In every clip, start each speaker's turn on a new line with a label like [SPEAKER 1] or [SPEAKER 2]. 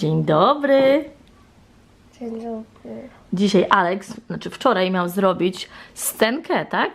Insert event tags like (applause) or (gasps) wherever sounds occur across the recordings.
[SPEAKER 1] Dzień dobry.
[SPEAKER 2] Dzień dobry.
[SPEAKER 1] Dzisiaj Alex, znaczy wczoraj miał zrobić scenkę, tak?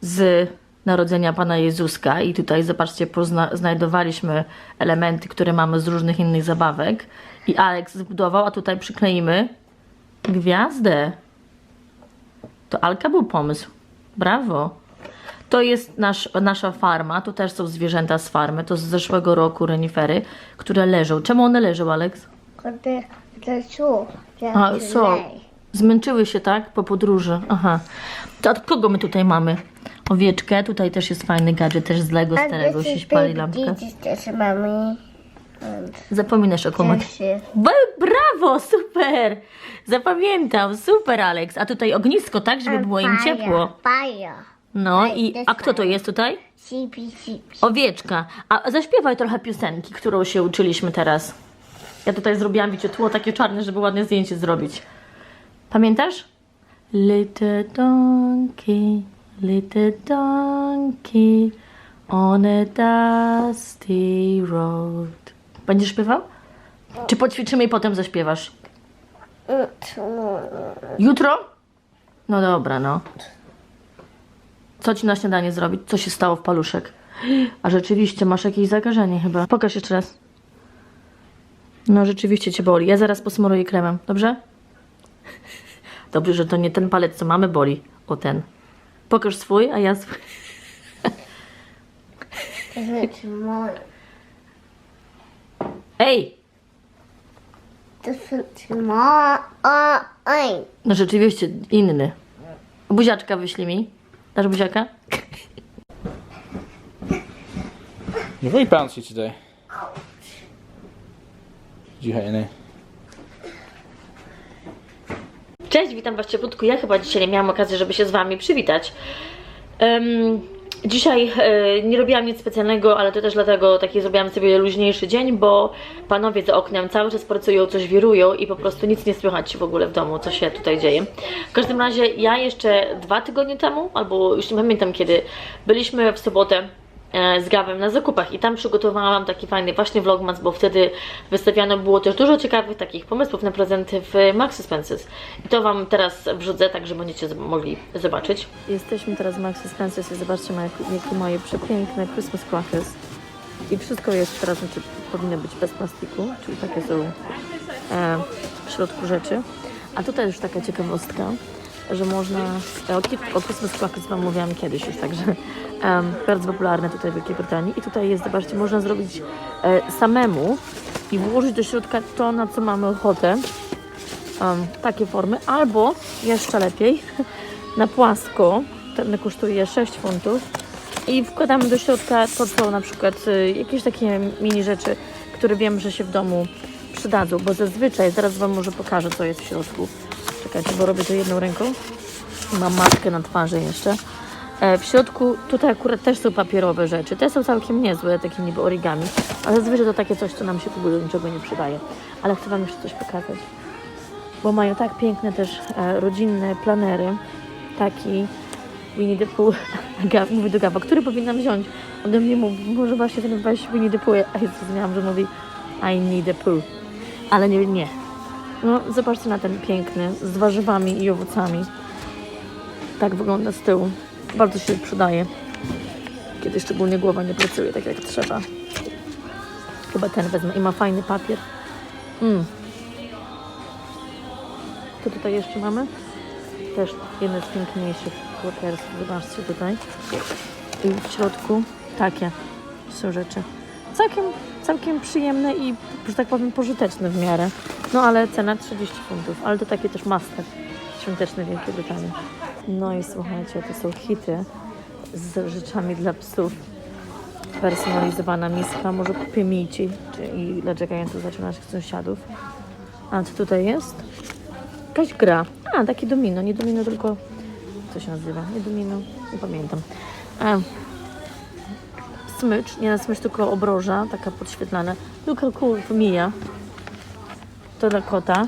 [SPEAKER 1] Z narodzenia Pana Jezuska i tutaj zobaczcie, znajdowaliśmy elementy, które mamy z różnych innych zabawek i Alex zbudował, a tutaj przykleimy gwiazdę. To Alka był pomysł. Brawo. To jest nasz, nasza farma, tu też są zwierzęta z farmy, to z zeszłego roku renifery, które leżą. Czemu one leżą, Alex? A, są. Zmęczyły się, tak? Po podróży. Aha. To od kogo my tutaj mamy? Owieczkę. Tutaj też jest fajny gadżet, też z Lego starego się lampka.
[SPEAKER 2] Dzieci też mamy.
[SPEAKER 1] Zapominasz o komu.
[SPEAKER 2] Też
[SPEAKER 1] Ba- Brawo, super! Zapamiętał, super Alex. A tutaj ognisko, tak? Żeby było im ciepło. No i, a kto to jest tutaj?
[SPEAKER 2] Sipi.
[SPEAKER 1] Owieczka. A zaśpiewaj trochę piosenki, którą się uczyliśmy teraz. Ja tutaj zrobiłam, wiecie, tło takie czarne, żeby ładne zdjęcie zrobić. Pamiętasz? Little donkey, little donkey on a dusty road. Będziesz śpiewał? Czy poćwiczymy i potem zaśpiewasz? Jutro? No dobra, no. Co ci na śniadanie zrobić? Co się stało w paluszek? A rzeczywiście masz jakieś zakażenie chyba. Pokaż jeszcze raz. No rzeczywiście cię boli. Ja zaraz posmaruję kremem, dobrze? Dobrze, że to nie ten palec, co mamy, boli. O ten. Pokaż swój, a ja swój.
[SPEAKER 2] To znaczy moje.
[SPEAKER 1] Ej!
[SPEAKER 2] To znaczy moje. Oj.
[SPEAKER 1] No rzeczywiście inny. Buziaczka wyślij mi. Dasz buziaka?
[SPEAKER 3] You're very bouncy today. Any?
[SPEAKER 1] Cześć, witam Was cieplutku. Ja chyba dzisiaj nie miałam okazji, żeby się z Wami przywitać. Em, dzisiaj e, nie robiłam nic specjalnego, ale to też dlatego taki zrobiłam sobie luźniejszy dzień, bo panowie za oknem cały czas pracują, coś wirują i po prostu nic nie słychać w ogóle w domu, co się tutaj dzieje. W każdym razie ja jeszcze dwa tygodnie temu, albo już nie pamiętam kiedy, byliśmy w sobotę z Gawem na zakupach i tam przygotowałam taki fajny właśnie vlogmas, bo wtedy wystawiano było też dużo ciekawych takich pomysłów na prezenty w Maxi Spences. I to Wam teraz wrzucę, tak że będziecie mogli zobaczyć. Jesteśmy teraz w Maxi Spences i zobaczcie jakie moje przepiękne Christmas crackers. I wszystko jest teraz, znaczy powinno być bez plastiku, czyli takie są e, w środku rzeczy. A tutaj już taka ciekawostka, że można, e, o, ki- o Christmas Crackers Wam mówiłam kiedyś już, także em, bardzo popularne tutaj w Wielkiej Brytanii. I tutaj jest, zobaczcie, można zrobić e, samemu i włożyć do środka to, na co mamy ochotę. Em, takie formy, albo jeszcze lepiej, (laughs) na płasko, ten kosztuje 6 funtów i wkładamy do środka to, co na przykład y, jakieś takie mini rzeczy, które wiem, że się w domu przydadzą, bo zazwyczaj, zaraz Wam może pokażę, co jest w środku. Czekajcie, bo robię to jedną ręką. Mam maskę na twarzy jeszcze. E, w środku, tutaj akurat też są papierowe rzeczy. Te są całkiem niezłe, takie niby origami, ale zazwyczaj to takie coś, co nam się w ogóle do niczego nie przydaje. Ale chcę Wam jeszcze coś pokazać. Bo mają tak piękne też e, rodzinne planery. Taki Winnie the Pooh, (laughs) mówi do Gawa, który powinnam wziąć? On do mnie mówi, może właśnie ten weź Winnie the Pooh, a ja zrozumiałam, że mówi I need a poo, ale nie, nie. No, zobaczcie na ten piękny, z warzywami i owocami. Tak wygląda z tyłu. Bardzo się przydaje. Kiedy szczególnie głowa nie pracuje tak jak trzeba. Chyba ten wezmę i ma fajny papier. Mm. Co tutaj jeszcze mamy? Też jedne z piękniejszych kłokersów. Zobaczcie tutaj. I w środku takie są rzeczy. Całkiem, całkiem przyjemne i, że tak powiem, pożyteczne w miarę. No ale cena 30 funtów. Ale to takie też master świąteczne w Wielkiej Brytanii. No i słuchajcie, to są hity z rzeczami dla psów. Personalizowana miska. Może kupię Mici czyli dla czekających zacząć naszych sąsiadów. A co tutaj jest? Jakaś gra. A, takie domino. Nie domino, tylko... Co się nazywa? Nie domino. Nie pamiętam. A, smycz. Nie na smycz, tylko obroża. Taka podświetlana. Look how cool to dla kota.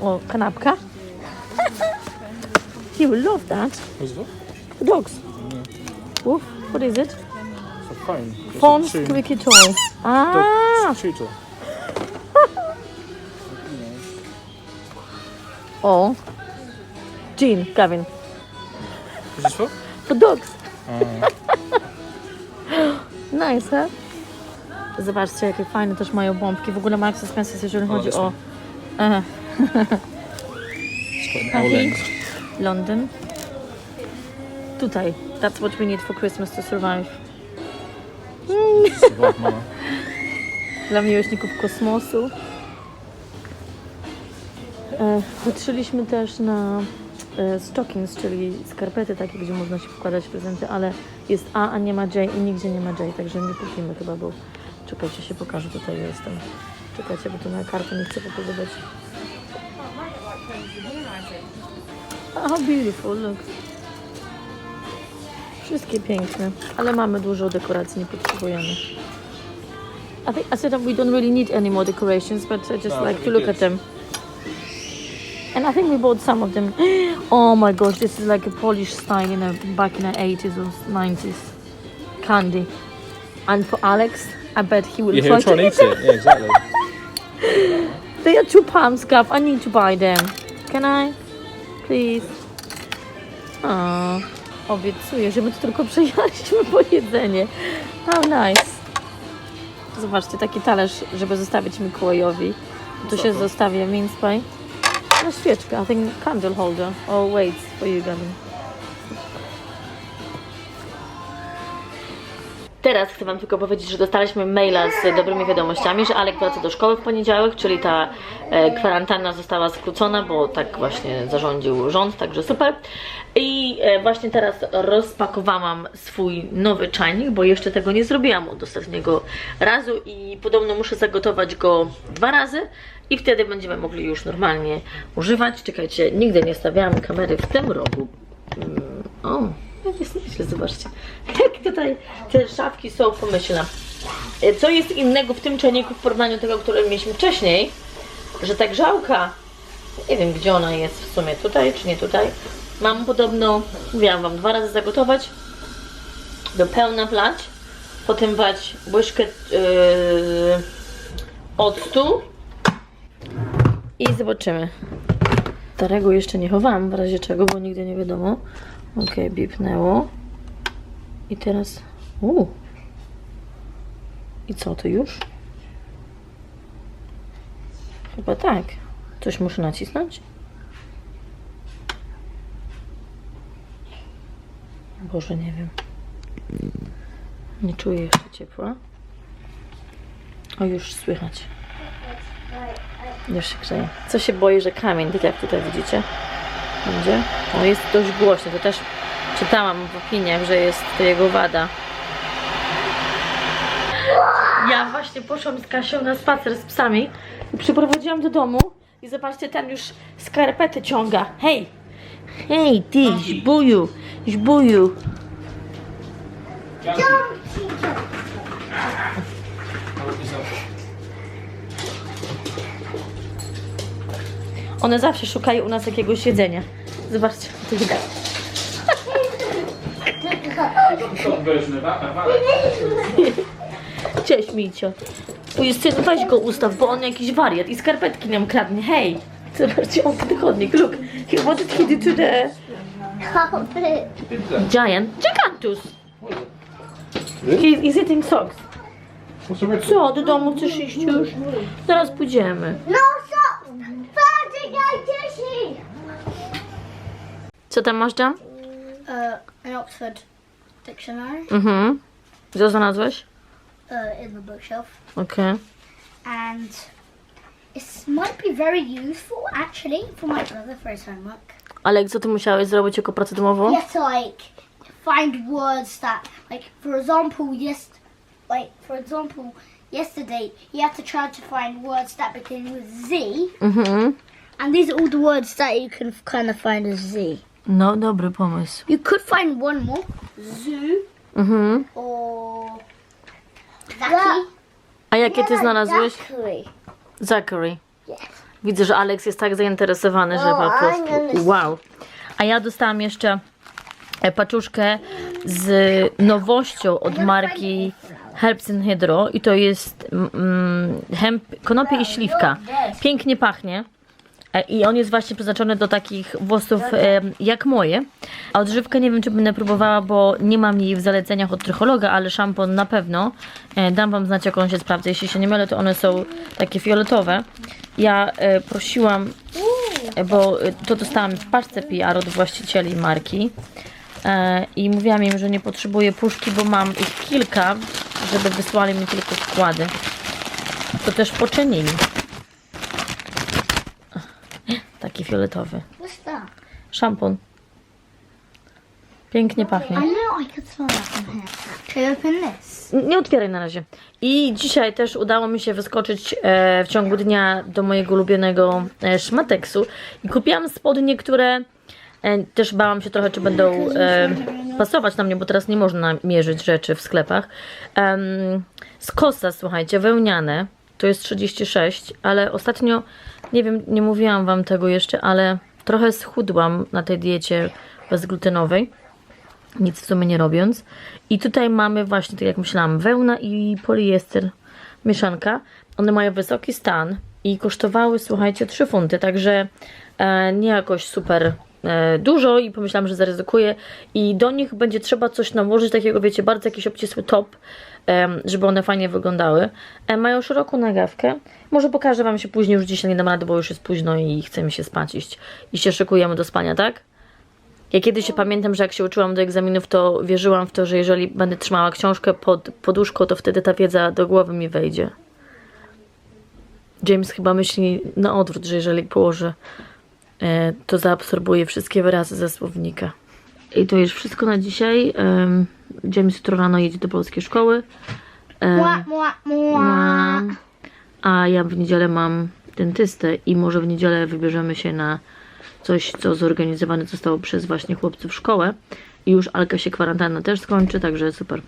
[SPEAKER 1] O, kanapka. (laughs) He will love that.
[SPEAKER 3] What's?
[SPEAKER 1] Dogs. Woof. What is it?
[SPEAKER 3] It's a tune-
[SPEAKER 1] squeaky toy. Ah!
[SPEAKER 3] tutor.
[SPEAKER 1] O. Jean, Gavin.
[SPEAKER 3] What's this for?
[SPEAKER 1] For dogs. Nice, he? Zobaczcie, jakie fajne też mają bombki. W ogóle Marks Spencer, jeżeli chodzi o. Aha. Londyn. Tutaj. That's what we need for Christmas to survive. (laughs) Dla miłośników kosmosu. E, Patrzyliśmy też na stockings, czyli skarpety takie, gdzie można się wkładać prezenty, ale jest A, a nie ma J i nigdzie nie ma J, także nie kupimy chyba, bo czekajcie, się pokażę, tutaj jestem. Czekajcie, bo tu moja karta nie chce pokazywać. How beautiful, look. Wszystkie piękne, ale mamy dużo dekoracji, nie potrzebujemy. I think I said that we don't really need any more decorations, but I just
[SPEAKER 3] No,
[SPEAKER 1] like to look
[SPEAKER 3] did.
[SPEAKER 1] at them. And I think we bought some of them. (gasps) Oh my gosh, this is like a Polish style in a, back in the 80s or 90s. Candy. And for Alex, I bet he will
[SPEAKER 3] Yeah,
[SPEAKER 1] try
[SPEAKER 3] try
[SPEAKER 1] to
[SPEAKER 3] eat it. Yeah, exactly. (laughs)
[SPEAKER 1] They are two pounds, Gav. I need to buy them. Can I? Please. O, obiecuję, że my tu tylko (laughs) przyjechaliśmy po jedzenie. How nice. Zobaczcie, taki talerz, żeby zostawić Mikołajowi. Tu się zostawia mince pie. Na świeczkę, I think candle holder. Oh, wait, for you, Gavin. Teraz chcę Wam tylko powiedzieć, że dostaliśmy maila z dobrymi wiadomościami, że Alek wraca do szkoły w poniedziałek, czyli ta e, kwarantanna została skrócona, bo tak właśnie zarządził rząd, także super. I e, właśnie teraz rozpakowałam swój nowy czajnik, bo jeszcze tego nie zrobiłam od ostatniego razu i podobno muszę zagotować go dwa razy i wtedy będziemy mogli już normalnie używać. Czekajcie, nigdy nie stawiałam kamery w tym rogu. Mm, O, jest nieźle, zobaczcie. Jak tutaj te szafki są pomyślne. E, Co jest innego w tym czajniku w porównaniu do tego, który mieliśmy wcześniej, że ta grzałka, nie wiem gdzie ona jest w sumie, tutaj czy nie tutaj, mam podobno, mówiłam Wam, dwa razy zagotować, do pełna wlać, potem wlać łyżkę yy, octu i zobaczymy. Starego jeszcze nie chowałam, w razie czego, bo nigdy nie wiadomo. Ok, bipnęło. I teraz... U. I co, to już? Chyba tak. Coś muszę nacisnąć? Boże, nie wiem. Nie czuję jeszcze ciepła. O, już słychać. Już się grzeje. Co się boję, że kamień, tak jak tutaj widzicie, będzie. O, jest dość głośny. To też czytałam w opiniach, że jest to jego wada. Ja właśnie poszłam z Kasią na spacer z psami i przyprowadziłam do domu i zobaczcie, ten już skarpety ciąga. Hej! Hej, ty, żbuju! Żbuju! One zawsze szukają u nas jakiegoś jedzenia. Zobaczcie, to
[SPEAKER 3] that.
[SPEAKER 1] Cześć, Micio. Tu jest syn, weź go ustaw, bo on jakiś wariat i skarpetki nam kradnie. Hej! Zobaczcie, on ten chodnik, look. He, what did he do to the giant? Gigantus! He is eating socks. Co, do domu chcesz iść już? Zaraz pójdziemy.
[SPEAKER 2] No
[SPEAKER 1] Co tam masz, Jam?
[SPEAKER 2] Uh, an Oxford dictionary
[SPEAKER 1] Mhm. Co znalazłeś?
[SPEAKER 2] uh, in the bookshelf.
[SPEAKER 1] Okay.
[SPEAKER 2] and it might be very useful actually for my brother for his homework.
[SPEAKER 1] Ale co ty musiałeś zrobić jako pracę domową?
[SPEAKER 2] You have to like find words that like for example yes like for example yesterday he have to try to find words that begin with Z
[SPEAKER 1] Mhm.
[SPEAKER 2] and these are all the words that you can kind of find as Z.
[SPEAKER 1] No, dobry pomysł.
[SPEAKER 2] You could find one more zoo
[SPEAKER 1] Mhm.
[SPEAKER 2] or Zaki.
[SPEAKER 1] A jakie ty znalazłeś?
[SPEAKER 2] Zachary.
[SPEAKER 1] Zachary.
[SPEAKER 2] Yes.
[SPEAKER 1] Widzę, że Alex jest tak zainteresowany, że
[SPEAKER 2] Oh,
[SPEAKER 1] po prostu wow. A ja dostałam jeszcze e, paczuszkę z nowością od marki Herbs and Hydro i to jest mm, hemp, konopie i śliwka. Pięknie pachnie. E, I on jest właśnie przeznaczony do takich włosów e, jak moje. A odżywkę nie wiem, czy będę próbowała, bo nie mam jej w zaleceniach od trychologa, ale szampon na pewno. E, dam Wam znać, jak on się sprawdza. Jeśli się nie mylę, to one są takie fioletowe. Ja e, prosiłam, bo to dostałam w paczce PR od właścicieli marki. I mówiłam im, że nie potrzebuję puszki, bo mam ich kilka, żeby wysłali mi tylko składy. To też poczynili. Taki fioletowy.
[SPEAKER 2] What's that?
[SPEAKER 1] Szampon. Pięknie pachnie.
[SPEAKER 2] I know I could smell that from here. Can I open this?
[SPEAKER 1] Nie otwieraj na razie. I dzisiaj też udało mi się wyskoczyć e, w ciągu dnia do mojego ulubionego e, szmateksu i kupiłam spodnie, które e, też bałam się trochę, czy będą e, pasować na mnie, bo teraz nie można mierzyć rzeczy w sklepach. Em, z kosa, słuchajcie, wełniane. To jest 36, ale ostatnio, nie wiem, nie mówiłam wam tego jeszcze, ale trochę schudłam na tej diecie bezglutenowej nic w sumie nie robiąc. I tutaj mamy właśnie, tak jak myślałam, wełna i poliester mieszanka. One mają wysoki stan i kosztowały, słuchajcie, 3 funty, także e, nie jakoś super dużo i pomyślałam, że zaryzykuję i do nich będzie trzeba coś nałożyć, takiego wiecie, bardzo jakiś obcisły top, żeby one fajnie wyglądały. E, mają szeroką nagawkę. Może pokażę Wam się później, już dzisiaj nie dam rady, bo już jest późno i chce mi się spać iść. I się szykujemy do spania, tak? Ja kiedyś się pamiętam, że jak się uczyłam do egzaminów, to wierzyłam w to, że jeżeli będę trzymała książkę pod poduszką, to wtedy ta wiedza do głowy mi wejdzie. James chyba myśli na odwrót, że jeżeli położę, e, to zaabsorbuję wszystkie wyrazy ze słownika. I to już wszystko na dzisiaj. James jutro rano jedzie do polskiej szkoły.
[SPEAKER 2] Mwah, mwah.
[SPEAKER 1] Mam. A ja w niedzielę mam dentystę i może w niedzielę wybierzemy się na coś, co zorganizowane zostało przez właśnie chłopców szkołę. I już Alka się kwarantanna też skończy, także super.